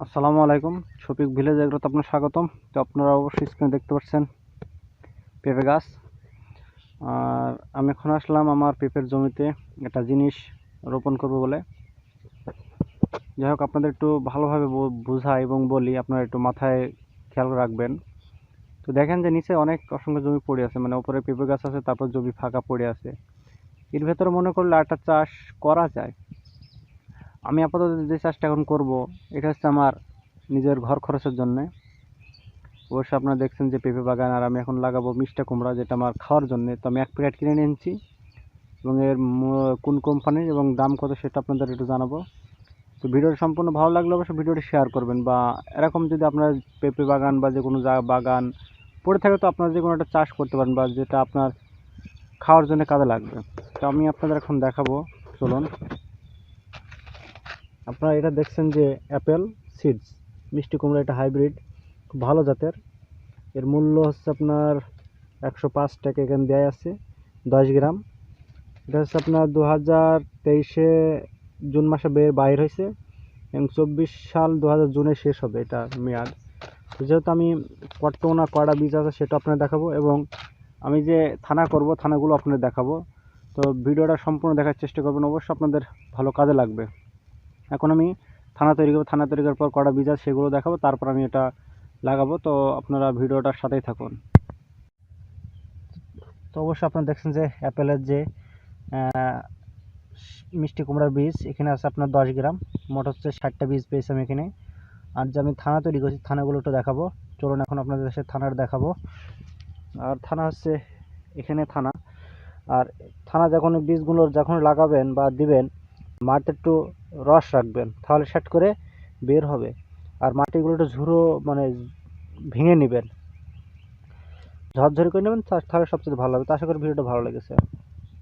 আসসালামু আলাইকুম শফিক ভিলেজ এগুলোতে আপনার স্বাগতম। তো আপনারা অবশ্যই স্ক্রিনে দেখতে পাচ্ছেন পেঁপে গাছ। আর আমি এখন আসলাম আমার পেঁপের জমিতে একটা জিনিস রোপণ করব বলে। যাই হোক, আপনাদের একটু ভালোভাবে বো- বোঝাই এবং বলি, আপনারা একটু মাথায় খেয়াল রাখবেন। তো দেখেন যে নিচে অনেক অসংখ্য জমি পড়ে আছে মানে উপরে পেঁপে গাছ আছে, তারপর জমি ফাঁকা পড়ে আছে। এর ভেতরে মনে করলে একটা চাষ করা যায়। আমি আপাতত যে চাষটা এখন করব, এটা হচ্ছে আমার নিজের ঘর খরচের জন্যে। অবশ্য আপনারা দেখছেন যে পেঁপে বাগান আর আমি এখন লাগাবো মিষ্টা কুমড়া, যেটা আমার খাওয়ার জন্যে। তো আমি এক প্যাকেট কিনে নিয়েছি এবং এর কোন কোম্পানির এবং দাম কত সেটা আপনাদের একটু জানাব। তো ভিডিওটা সম্পূর্ণ ভালো লাগলে অবশ্যই ভিডিওটি শেয়ার করবেন বা এরকম যদি আপনার পেঁপে বাগান বা যে কোনো বাগান পড়ে থাকে, তো আপনারা যে কোনো একটা চাষ করতে পারেন বা যেটা আপনার খাওয়ার জন্য কাজে লাগবে। তো আমি আপনাদের এখন দেখাবো। চলুন। আপনারা এটা দেখছেন যে অ্যাপেল সিডস, মিষ্টি কুমড়া এটা হাইব্রিড, খুব ভালো জাতের। এর মূল্য হচ্ছে আপনার একশো পাঁচ টাকা এখানে দেয় আছে, দশ গ্রাম। এটা হচ্ছে আপনার দু হাজার তেইশে জুন মাসে বের বাইর হয়েছে এবং চব্বিশ সাল দু হাজার জুনে শেষ হবে এটা মেয়াদ। যেহেতু আমি কটনা কড়া বীজ আছে সেটা আপনার দেখাবো এবং আমি যে থানা করব, থানাগুলো আপনাদের দেখাবো। তো ভিডিওটা সম্পূর্ণ দেখার চেষ্টা করবেন, অবশ্যই আপনাদের ভালো কাজে লাগবে। এখন আমি থানা তৈরি করব, থানা তৈরি করার পর কটা বীজ আছে সেগুলো দেখাবো, তারপর আমি এটা লাগাবো। তো আপনারা ভিডিওটার সাথেই থাকুন। তো অবশ্যই আপনারা দেখছেন যে অ্যাপেলের যে মিষ্টি কুমড়ার বীজ, এখানে আছে আপনার দশ গ্রাম। মোট হচ্ছে ষাটটা বীজ পেয়েছি আমি এখানে। আর যে আমি থানা তৈরি করছি, থানাগুলো একটু দেখাবো। চলুন এখন আপনাদের দেশের থানার দেখাবো। আর থানা হচ্ছে এখানে থানা। আর থানা যখন এই বীজগুলো যখন লাগাবেন বা দিবেন, মাটিতে একটু রস রাখবেন, তাহলে সেট করে বের হবে। আর মাটিগুলো একটু ঝুরো মানে ভেঙে নেবেন। ঝরঝরে করে নেবেন তাহলে সবচেয়ে ভালো হবে। তো আশা করি ভিডিওটা ভালো লেগেছে।